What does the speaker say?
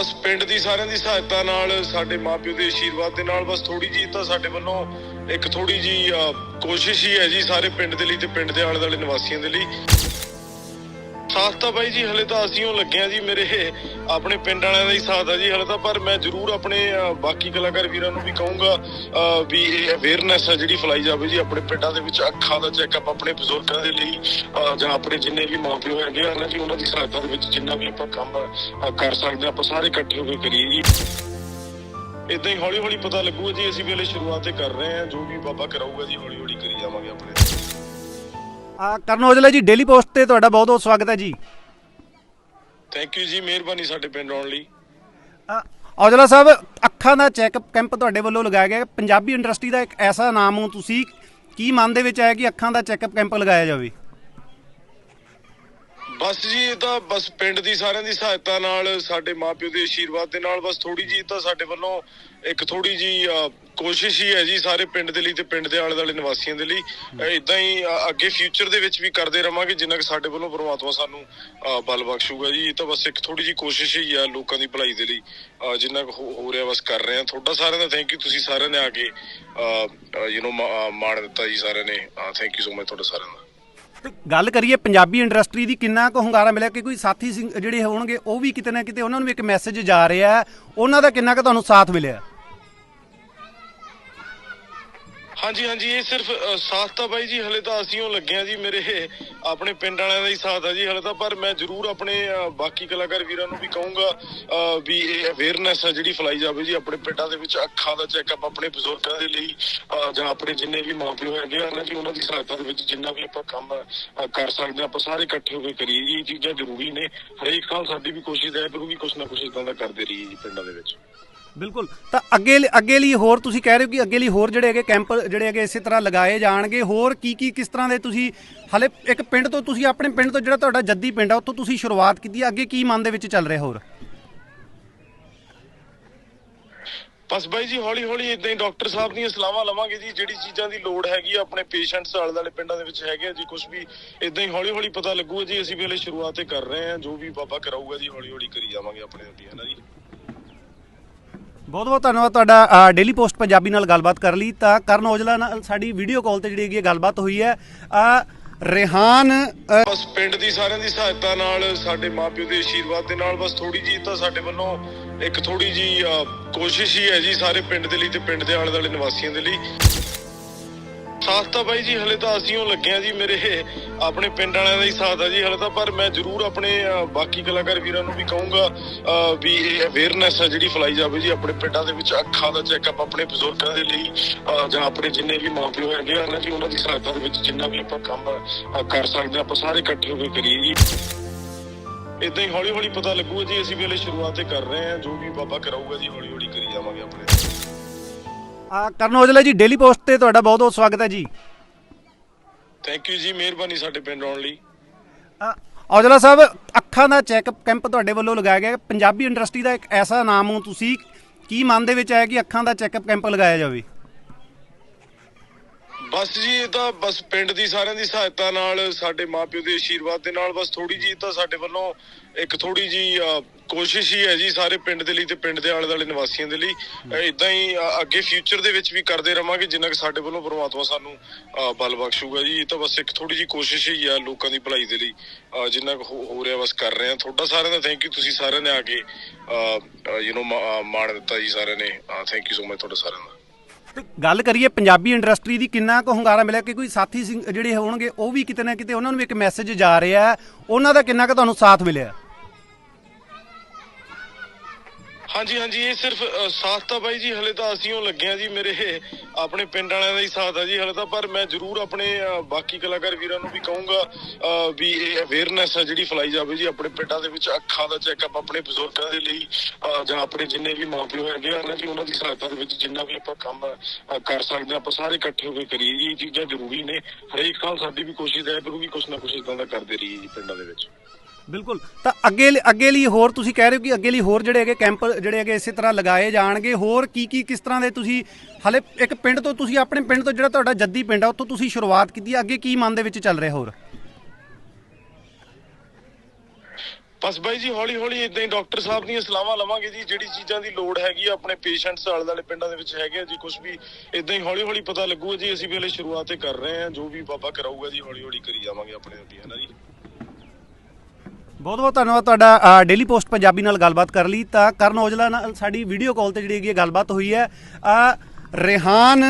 ਬਸ ਪਿੰਡ ਦੀ ਸਾਰਿਆਂ ਦੀ ਸਹਾਇਤਾ ਨਾਲ ਸਾਡੇ ਮਾਪਿਓ ਦੇ ਆਸ਼ੀਰਵਾਦ ਦੇ ਨਾਲ ਬਸ ਥੋੜੀ ਜੀ ਤਾਂ ਸਾਡੇ ਵੱਲੋਂ ਇੱਕ ਥੋੜੀ ਜੀ ਕੋਸ਼ਿਸ਼ ਹੀ ਹੈ ਜੀ ਸਾਰੇ ਪਿੰਡ ਦੇ ਲਈ ਤੇ ਪਿੰਡ ਦੇ ਆਲੇ ਦੁਆਲੇ ਨਿਵਾਸੀਆਂ ਦੇ ਲਈ। ਸਾਥ ਤਾਂ ਬਾਈ ਜੀ ਹਲੇ ਤਾਂ ਅਸੀਂ ਉਹ ਲੱਗੇ ਜੀ ਮੇਰੇ ਆਪਣੇ ਪਿੰਡ ਵਾਲਿਆਂ ਦਾ ਹੀ ਸਾਥ ਆ ਜੀ ਹਲੇ ਤਾਂ ਪਰ ਮੈਂ ਜ਼ਰੂਰ ਆਪਣੇ ਬਾਕੀ ਕਲਾਕਾਰ ਵੀਰਾਂ ਨੂੰ ਵੀ ਕਹੂੰਗਾ ਅ, ਵੀ ਇਹ ਅਵੇਅਰਨੈਸ ਹੈ ਜਿਹੜੀ ਫਲਾਈ ਜਾਵੇ ਜੀ ਆਪਣੇ ਪਿੰਡਾਂ ਦੇ ਵਿੱਚ ਅੱਖਾਂ ਦਾ ਚੈੱਕਅਪ ਆਪਣੇ ਬਜ਼ੁਰਗਾਂ ਦੇ ਲਈ ਜਾਂ ਆਪਣੇ ਜਿੰਨੇ ਵੀ ਮਾਪਿਓ ਹੈਗੇ ਹਨ ਜੀ ਉਹਨਾਂ ਦੀ ਸਹਾਇਤਾ ਦੇ ਵਿੱਚ ਜਿੰਨਾ ਵੀ ਆਪਾਂ ਕੰਮ ਕਰ ਸਕਦੇ ਹਾਂ, ਆਪਾਂ ਸਾਰੇ ਇਕੱਠੇ ਹੋ ਕੇ ਕਰੀਏ ਜੀ। ਇਦਾਂ ਹੀ ਹੌਲੀ ਹੌਲੀ ਪਤਾ ਲੱਗੂਗਾ ਜੀ ਅਸੀਂ ਵੀ ਹਲੇ ਸ਼ੁਰੂਆਤ ਕਰ ਰਹੇ ਹਾਂ ਜੋ ਵੀ ਬਾਬਾ ਕਰਾਊਗਾ ਜੀ ਹੌਲੀ ਹੌਲੀ ਕਰੀ ਜਾਵਾਂਗੇ ਆਪਣੇ। ਆ ਕਰਨ ਔਜਲਾ ਜੀ ਡੇਲੀ ਪੋਸਟ ਤੇ ਤੁਹਾਡਾ ਬਹੁਤ ਬਹੁਤ ਸਵਾਗਤ ਹੈ ਜੀ। ਥੈਂਕ ਯੂ ਜੀ ਮਿਹਰਬਾਨੀ ਸਾਡੇ ਪਿੰਡ ਆਉਣ ਲਈ। ਆ, ਔਜਲਾ ਸਾਹਿਬ ਅੱਖਾਂ ਦਾ ਚੈੱਕਅਪ ਕੈਂਪ ਤੁਹਾਡੇ ਵੱਲੋਂ ਲਗਾਇਆ ਗਿਆ। ਹੈ। ਪੰਜਾਬੀ ਇੰਡਸਟਰੀ ਦਾ ਇੱਕ ਐਸਾ ਨਾਮ ਹੋ ਤੁਸੀਂ ਕੀ ਮਨ ਦੇ ਵਿੱਚ ਆਇਆ ਕਿ ਅੱਖਾਂ ਦਾ ਚੈੱਕਅਪ ਕੈਂਪ ਲਗਾਇਆ ਜਾਵੇ? ਬਸ ਜੀ ਇਹ ਤਾਂ ਬਸ ਪਿੰਡ ਦੀ ਸਾਰਿਆਂ ਦੀ ਸਹਾਇਤਾ ਨਾਲ ਸਾਡੇ ਮਾਪਿਓ ਦੇ ਆਸ਼ੀਰਵਾਦ ਦੇ ਨਾਲ ਬਸ ਥੋੜੀ ਜੀ ਤਾਂ ਸਾਡੇ ਵੱਲੋਂ ਇੱਕ ਥੋੜੀ ਜੀ ਕੋਸ਼ਿਸ਼ ਹੀ ਹੈ ਜੀ ਸਾਰੇ ਪਿੰਡ ਦੇ ਲਈ ਤੇ ਪਿੰਡ ਦੇ ਆਲੇ ਦੁਆਲੇ ਨਿਵਾਸੀਆਂ ਦੇ ਲਈ। ਇਦਾਂ ਹੀ ਅੱਗੇ ਫਿਊਚਰ ਦੇ ਵਿੱਚ ਵੀ ਕਰਦੇ ਰਵਾਂਗੇ ਜਿੰਨਾ ਕਿ ਸਾਡੇ ਵੱਲੋਂ ਪ੍ਰਮਾਤਮਾ ਸਾਨੂੰ ਬਲ ਬਖਸ਼ੂਗਾ ਜੀ। ਇਹ ਤਾਂ ਬਸ ਇੱਕ ਥੋੜੀ ਜੀ ਕੋਸ਼ਿਸ਼ ਹੀ ਆ ਲੋਕਾਂ ਦੀ ਭਲਾਈ ਦੇ ਲਈ। ਅ, ਜਿੰਨਾ ਕੁ ਹੋ ਰਿਹਾ ਬਸ ਕਰ ਰਹੇ ਆ ਤੁਹਾਡਾ ਸਾਰਿਆਂ ਦਾ ਥੈਂਕ ਯੂ ਤੁਸੀਂ ਸਾਰਿਆਂ ਨੇ ਆ ਕੇ ਯੂ نو ਮਾਣ ਦਿੱਤਾ ਜੀ ਸਾਰਿਆਂ ਨੇ। ਥੈਂਕ ਯੂ ਸੋ ਮਚ ਤੁਹਾਡਾ ਸਾਰਿਆਂ ਦਾ। ਗੱਲ ਕਰੀਏ, ਪੰਜਾਬੀ ਇੰਡਸਟਰੀ ਦੀ ਕਿੰਨਾ ਕੁ ਹੁੰਗਾਰਾ ਮਿਲਿਆ ਕਿ ਕੋਈ ਸਾਥੀ ਸਿੰਘ ਜਿਹੜੇ ਹੋਣਗੇ, ਉਹ ਵੀ ਕਿਤੇ ਨਾ ਕਿਤੇ ਉਹਨਾਂ ਨੂੰ ਵੀ ਇੱਕ ਮੈਸੇਜ ਜਾ ਰਿਹਾ ਉਹਨਾਂ ਦਾ ਕਿੰਨਾ ਕੁ ਤੁਹਾਨੂੰ ਸਾਥ ਮਿਲਿਆ? ਹਾਂਜੀ ਹਾਂਜੀ, ਇਹ ਸਿਰਫ ਸਾਥ ਤਾਂ ਬਾਈ ਜੀ, ਹਲੇ ਤਾਂ ਅਸੀਂ ਉਹ ਲੱਗੇ ਆ ਜੀ, ਮੇਰੇ ਆਪਣੇ ਪਿੰਡ ਵਾਲਿਆਂ ਦਾ ਹੀ ਸਾਥ ਆ ਜੀ, ਹਲੇ ਤਾਂ, ਪਰ ਮੈਂ ਜ਼ਰੂਰ ਆਪਣੇ ਬਾਕੀ ਕਲਾਕਾਰ ਵੀਰਾਂ ਨੂੰ ਵੀ ਕਹੂੰਗਾ ਵੀ ਇਹ ਅਵੇਅਰਨੈਸ ਹੈ ਜਿਹੜੀ ਫਲਾਈ ਜਾਵੇ ਜੀ, ਆਪਣੇ ਪਿੰਡਾਂ ਦੇ ਵਿੱਚ ਅੱਖਾਂ ਦਾ ਚੈੱਕਅਪ ਆਪਣੇ ਬਜ਼ੁਰਗਾਂ ਦੇ ਲਈ ਜਾਂ ਆਪਣੇ ਜਿੰਨੇ ਵੀ ਮਾਪਿਓ ਹੈਗੇ ਆ ਜੀ, ਉਹਨਾਂ ਦੀ ਸਹਾਇਤਾ ਦੇ ਵਿੱਚ ਜਿੰਨਾ ਵੀ ਆਪਾਂ ਕੰਮ ਕਰ ਸਕਦੇ ਹਾਂ ਆਪਾਂ ਸਾਰੇ ਇਕੱਠੇ ਹੋ ਕੇ ਕਰੀਏ ਜੀ, ਇਹ ਚੀਜ਼ਾਂ ਜ਼ਰੂਰੀ ਨੇ। ਹਰੇਕ ਸਾਲ ਸਾਡੀ ਵੀ ਕੋਸ਼ਿਸ਼ ਹੈ ਕਰੂਗੀ ਕੁਛ ਨਾ ਕੁਛ ਇਦਾਂ ਦਾ ਕਰਦੇ ਰਹੀਏ ਜੀ ਪਿੰਡਾਂ ਦੇ ਵਿੱਚ। ਬਿਲਕੁਲ। ਤਾਂ ਅੱਗੇ ਅੱਗੇ ਲਈ ਹੋਰ ਤੁਸੀਂ ਕਹਿ ਰਹੇ ਹੋ ਕਿ ਅੱਗੇ ਲਈ ਹੋਰ ਜਿਹੜੇ ਹੈਗੇ ਕੈਂਪ ਜਿਹੜੇ ਹੈਗੇ ਇਸੇ ਤਰ੍ਹਾਂ ਲਗਾਏ ਜਾਣਗੇ। ਹੋਰ ਕੀ ਕੀ ਕਿਸ ਤਰ੍ਹਾਂ ਦੇ ਤੁਸੀਂ ਹਲੇ ਇੱਕ ਪਿੰਡ ਤੋਂ ਤੁਸੀਂ ਆਪਣੇ ਪਿੰਡ ਤੋਂ ਜਿਹੜਾ ਤੁਹਾਡਾ ਜੱਦੀ ਪਿੰਡ ਆ, ਉੱਥੋਂ ਤੁਸੀਂ ਸ਼ੁਰੂਆਤ ਕੀਤੀ ਅੱਗੇ ਕੀ ਮਨ ਦੇ ਵਿੱਚ ਚੱਲ ਰਿਹਾ ਹੋਰ? ਬਸ ਬਾਈ ਜੀ ਹੌਲੀ ਹੌਲੀ ਇਦਾਂ ਹੀ ਡਾਕਟਰ ਸਾਹਿਬ ਦੀਆਂ ਸਲਾਹਾਂ ਲਵਾਂਗੇ ਜੀ, ਜਿਹੜੀ ਚੀਜ਼ਾਂ ਦੀ ਲੋੜ ਹੈਗੀ ਆ, ਆਪਣੇ ਪੇਸ਼ੈਂਟਸ ਆਲੇ ਦੁਆਲੇ ਪਿੰਡਾਂ ਦੇ ਵਿੱਚ ਹੈਗੇ ਆ ਜੀ ਕੁਝ ਵੀ ਇਦਾਂ ਹੀ ਹੌਲੀ ਹੌਲੀ ਪਤਾ ਲੱਗੂਗਾ ਜੀ, ਅਸੀਂ ਵੀ ਹਲੇ ਸ਼ੁਰੂਆਤ ਕਰ ਰਹੇ ਹਾਂ, ਜੋ ਵੀ ਬਾਬਾ ਕਰਾਊਗਾ ਜੀ ਹੌਲੀ ਹੌਲੀ ਕਰੀ ਜਾਵਾਂਗੇ ਆਪਣੇ ਅੱਗੇ, ਹੈ ਨਾ ਜੀ? ਬਹੁਤ ਬਹੁਤ ਧੰਨਵਾਦ ਤੁਹਾਡਾ ਡੇਲੀ ਪੋਸਟ ਪੰਜਾਬੀ ਨਾਲ ਗੱਲਬਾਤ ਕਰ ਲਈ। ਤਾਂ ਕਰਨ ਔਜਲਾ ਨਾਲ ਸਾਡੀ ਵੀਡੀਓ ਕਾਲ ਤੇ ਜਿਹੜੀ ਹੈਗੀ ਹੈ ਗੱਲਬਾਤ ਹੋਈ ਹੈ। ਅ, ਰਿਹਾਨ ਬਸ ਪਿੰਡ ਦੀ ਸਾਰਿਆਂ ਦੀ ਸਹਾਇਤਾ ਨਾਲ ਸਾਡੇ ਮਾਪਿਓ ਦੇ ਆਸ਼ੀਰਵਾਦ ਦੇ ਨਾਲ ਬਸ ਥੋੜੀ ਜੀ ਤਾਂ ਸਾਡੇ ਵੱਲੋਂ ਇੱਕ ਥੋੜੀ ਜੀ ਕੋਸ਼ਿਸ਼ ਹੀ ਹੈ ਜੀ ਸਾਰੇ ਪਿੰਡ ਦੇ ਲਈ ਤੇ ਪਿੰਡ ਦੇ ਆਲੇ ਦੁਆਲੇ ਨਿਵਾਸੀਆਂ ਦੇ ਲਈ। ਸਾਥ ਤਾਂ ਬਾਈ ਜੀ ਹਲੇ ਤਾਂ ਅਸੀਂ ਉਹ ਲੱਗੇ ਆ ਜੀ ਮੇਰੇ ਆਪਣੇ ਪਿੰਡ ਵਾਲਿਆਂ ਦਾ ਹੀ ਸਾਥ ਆ ਜੀ ਹਲੇ ਤਾਂ ਪਰ ਮੈਂ ਜ਼ਰੂਰ ਆਪਣੇ ਅ, ਬਾਕੀ ਕਲਾਕਾਰ ਵੀਰਾਂ ਨੂੰ ਵੀ ਕਹੂੰਗਾ ਅ, ਵੀ ਇਹ ਅਵੇਅਰਨੈਸ ਹੈ ਜਿਹੜੀ ਫਲਾਈ ਜਾਵੇ ਜੀ ਆਪਣੇ ਪਿੰਡਾਂ ਦੇ ਵਿੱਚ ਅੱਖਾਂ ਦਾ ਚੈੱਕਅਪ ਆਪਣੇ ਬਜ਼ੁਰਗਾਂ ਦੇ ਲਈ ਜਾਂ ਆਪਣੇ ਜਿੰਨੇ ਵੀ ਮਾਪਿਓ ਹੈਗੇ ਆ ਜੀ ਉਹਨਾਂ ਦੀ ਸਹਾਇਤਾ ਦੇ ਵਿੱਚ ਜਿੰਨਾ ਵੀ ਆਪਾਂ ਕੰਮ ਕਰ ਸਕਦੇ ਹਾਂ, ਆਪਾਂ ਸਾਰੇ ਇਕੱਠੇ ਹੋ ਕੇ ਕਰੀਏ ਜੀ। ਇਦਾਂ ਹੀ ਹੌਲੀ ਹੌਲੀ ਪਤਾ ਲੱਗੂਗਾ ਜੀ ਅਸੀਂ ਵੀ ਹਲੇ ਸ਼ੁਰੂਆਤ ਹੀ ਕਰ ਰਹੇ ਹਾਂ ਜੋ ਵੀ ਬਾਬਾ ਕਰਾਊਗਾ ਜੀ ਹੌਲੀ ਹੌਲੀ ਕਰੀ ਜਾਵਾਂਗੇ ਆਪਣੇ। ਅ, ਕਰਨ ਔਜਲਾ ਜੀ ਡੇਲੀ ਪੋਸਟ ਤੇ ਤੁਹਾਡਾ ਬਹੁਤ ਬਹੁਤ ਸਵਾਗਤ ਹੈ ਜੀ। ਥੈਂਕ ਯੂ ਜੀ ਮਿਹਰਬਾਨੀ ਸਾਡੇ ਪਿੰਡ ਆਉਣ ਲਈ। ਅ, ਔਜਲਾ ਸਾਹਿਬ ਅੱਖਾਂ ਦਾ ਚੈੱਕਅਪ ਕੈਂਪ ਤੁਹਾਡੇ ਵੱਲੋਂ ਲਗਾਇਆ ਗਿਆ। ਹੈ। ਪੰਜਾਬੀ ਇੰਡਸਟਰੀ ਦਾ ਇੱਕ ਐਸਾ ਨਾਮ ਹੋ ਤੁਸੀਂ ਕੀ ਮਨ ਦੇ ਵਿੱਚ ਆਇਆ ਕਿ ਅੱਖਾਂ ਦਾ ਚੈੱਕਅਪ ਕੈਂਪ ਲਗਾਇਆ ਜਾਵੇ? ਬਸ ਜੀ ਇਹ ਤਾਂ ਬਸ ਪਿੰਡ ਦੀ ਸਾਰਿਆਂ ਦੀ ਸਹਾਇਤਾ ਨਾਲ ਸਾਡੇ ਮਾਪਿਓ ਦੇ ਆਸ਼ੀਰਵਾਦ ਦੇ ਨਾਲ ਬਸ ਥੋੜੀ ਜੀ ਤਾਂ ਸਾਡੇ ਵੱਲੋਂ ਇੱਕ ਥੋੜੀ ਜੀ ਕੋਸ਼ਿਸ਼ ਹੀ ਹੈ ਜੀ ਸਾਰੇ ਪਿੰਡ ਦੇ ਲਈ ਤੇ ਪਿੰਡ ਦੇ ਆਲੇ ਦੁਆਲੇ ਨਿਵਾਸੀਆਂ ਦੇ ਲਈ। ਇਦਾਂ ਹੀ ਅੱਗੇ ਫਿਊਚਰ ਦੇ ਵਿੱਚ ਵੀ ਕਰਦੇ ਰਵਾਂਗੇ ਜਿੰਨਾ ਕਿ ਸਾਡੇ ਵੱਲੋਂ ਪ੍ਰਮਾਤਮਾ ਸਾਨੂੰ ਬਲ ਬਖਸ਼ੂਗਾ ਜੀ। ਇਹ ਤਾਂ ਬਸ ਇੱਕ ਥੋੜੀ ਜੀ ਕੋਸ਼ਿਸ਼ ਹੀ ਆ ਲੋਕਾਂ ਦੀ ਭਲਾਈ ਦੇ ਲਈ। ਜਿੰਨਾ ਕੁ ਹੋ ਰਿਹਾ ਬਸ ਕਰ ਰਹੇ ਆ ਤੁਹਾਡਾ ਸਾਰਿਆਂ ਦਾ ਥੈਂਕ ਯੂ ਤੁਸੀਂ ਸਾਰਿਆਂ ਨੇ ਆ ਕੇ ਯੂ نو ਮਾਣ ਦਿੱਤਾ ਜੀ ਸਾਰਿਆਂ ਨੇ। ਥੈਂਕ ਯੂ ਸੋ ਮਚ ਤੁਹਾਡਾ ਸਾਰਿਆਂ ਦਾ। ਗੱਲ ਕਰੀਏ ਪੰਜਾਬੀ ਇੰਡਸਟਰੀ ਦੀ ਕਿੰਨਾ ਕੁ ਹੁੰਗਾਰਾ ਮਿਲਿਆ ਕਿ ਕੋਈ ਸਾਥੀ ਸਿੰਘ ਜਿਹੜੇ ਹੋਣਗੇ, ਉਹ ਵੀ ਕਿਤੇ ਨਾ ਕਿਤੇ ਉਹਨਾਂ ਨੂੰ ਵੀ ਇੱਕ ਮੈਸੇਜ ਜਾ ਰਿਹਾ ਹੈ। ਉਹਨਾਂ ਦਾ ਕਿੰਨਾ ਕੁ ਤੁਹਾਨੂੰ ਸਾਥ ਮਿਲਿਆ? ਹਾਂਜੀ ਹਾਂਜੀ ਇਹ ਸਿਰਫ ਸਾਥ ਤਾਂ ਬਾਈ ਜੀ ਹਲੇ ਤਾਂ ਅਸੀਂ ਉਹ ਲੱਗੇ ਜੀ ਮੇਰੇ ਆਪਣੇ ਪਿੰਡ ਵਾਲਿਆਂ ਦਾ ਹੀ ਸਾਥ ਆ ਜੀ ਹਲੇ ਤਾਂ ਪਰ ਮੈਂ ਜ਼ਰੂਰ ਆਪਣੇ ਬਾਕੀ ਕਲਾਕਾਰ ਵੀਰਾਂ ਨੂੰ ਵੀ ਕਹੂੰਗਾ ਵੀ ਇਹ ਅਵੇਅਰਨੈਸ ਹੈ ਜਿਹੜੀ ਫਲਾਈ ਜਾਵੇ ਜੀ ਆਪਣੇ ਪਿੰਡਾਂ ਦੇ ਵਿੱਚ ਅੱਖਾਂ ਦਾ ਚੈੱਕਅਪ ਆਪਣੇ ਬਜ਼ੁਰਗਾਂ ਦੇ ਲਈ ਜਾਂ ਆਪਣੇ ਜਿੰਨੇ ਵੀ ਮਾਪਿਓ ਹੈਗੇ ਆ ਨਾ ਉਹਨਾਂ ਦੀ ਸਹਾਇਤਾ ਦੇ ਵਿੱਚ ਜਿੰਨਾ ਵੀ ਆਪਾਂ ਕੰਮ ਕਰ ਸਕਦੇ ਹਾਂ, ਆਪਾਂ ਸਾਰੇ ਇਕੱਠੇ ਹੋ ਕੇ ਕਰੀਏ ਜੀ ਇਹ ਚੀਜ਼ਾਂ ਜ਼ਰੂਰੀ ਨੇ ਹਰੇਕ ਸਾਲ ਸਾਡੀ ਵੀ ਕੋਸ਼ਿਸ਼ ਹੈ ਕਰੂਗੀ ਕੁਛ ਨਾ ਕੁਛ ਇਦਾਂ ਦਾ ਕਰਦੇ ਰਹੀਏ ਜੀ ਪਿੰਡਾਂ ਦੇ ਵਿੱਚ। ਬਿਲਕੁਲ। ਤਾਂ ਅੱਗੇ ਅੱਗੇ ਲਈ ਹੋਰ ਤੁਸੀਂ ਕਹਿ ਰਹੇ ਹੋ ਕਿ ਅੱਗੇ ਲਈ ਹੋਰ ਜਿਹੜੇ ਹੈਗੇ ਕੈਂਪ, ਜਿਹੜੇ ਹੈਗੇ ਇਸੇ ਤਰ੍ਹਾਂ ਲਗਾਏ ਜਾਣਗੇ। ਹੋਰ ਕੀ ਕੀ, ਕਿਸ ਤਰ੍ਹਾਂ ਦੇ ਤੁਸੀਂ, ਹਲੇ ਇੱਕ ਪਿੰਡ ਤੋਂ, ਤੁਸੀਂ ਆਪਣੇ ਪਿੰਡ ਤੋਂ ਜਿਹੜਾ ਤੁਹਾਡਾ ਜੱਦੀ ਪਿੰਡ ਆ, ਉੱਥੋਂ ਤੁਸੀਂ ਸ਼ੁਰੂਆਤ ਕੀਤੀ ਹੈ ਅੱਗੇ ਕੀ ਮਨ ਦੇ ਵਿੱਚ ਚੱਲ ਰਿਹਾ ਹੋਰ? ਬਸ ਬਾਈ ਜੀ ਹੌਲੀ ਹੌਲੀ ਇਦਾਂ ਹੀ ਡਾਕਟਰ ਸਾਹਿਬ ਦੀਆਂ ਸਲਾਹਾਂ ਲਵਾਂਗੇ ਜੀ। ਜਿਹੜੀ ਚੀਜ਼ਾਂ ਦੀ ਲੋੜ ਹੈਗੀ ਆ, ਆਪਣੇ ਪੇਸ਼ੈਂਟਸ ਆਲੇ ਵਾਲੇ ਪਿੰਡਾਂ ਦੇ ਵਿੱਚ ਹੈਗੇ ਆ ਜੀ ਕੁਝ ਵੀ ਇਦਾਂ ਹੀ ਹੌਲੀ ਹੌਲੀ ਪਤਾ ਲੱਗੂ ਜੀ, ਅਸੀਂ ਵੀ ਹਲੇ ਸ਼ੁਰੂਆਤ ਹੀ ਕਰ ਰਹੇ ਆ ਜੋ ਵੀ ਬਾਬਾ ਕਰਾਊਗਾ ਜੀ ਹੌਲੀ ਹੌਲੀ ਕਰੀ ਜਾਵਾਂਗੇ ਆਪਣੇ ਅੱਗੇ, ਹੈ ਜੀ? ਬਹੁਤ ਬਹੁਤ ਧੰਨਵਾਦ ਤੁਹਾਡਾ ਡੇਲੀ ਪੋਸਟ ਪੰਜਾਬੀ ਨਾਲ ਗੱਲਬਾਤ ਕਰ ਲਈ। ਤਾਂ ਕਰਨ ਔਜਲਾ ਨਾਲ ਸਾਡੀ ਵੀਡੀਓ ਕਾਲ ਤੇ ਜਿਹੜੀ ਹੈਗੀ ਗੱਲਬਾਤ ਹੋਈ ਹੈ। ਆ ਰਿਹਾਨ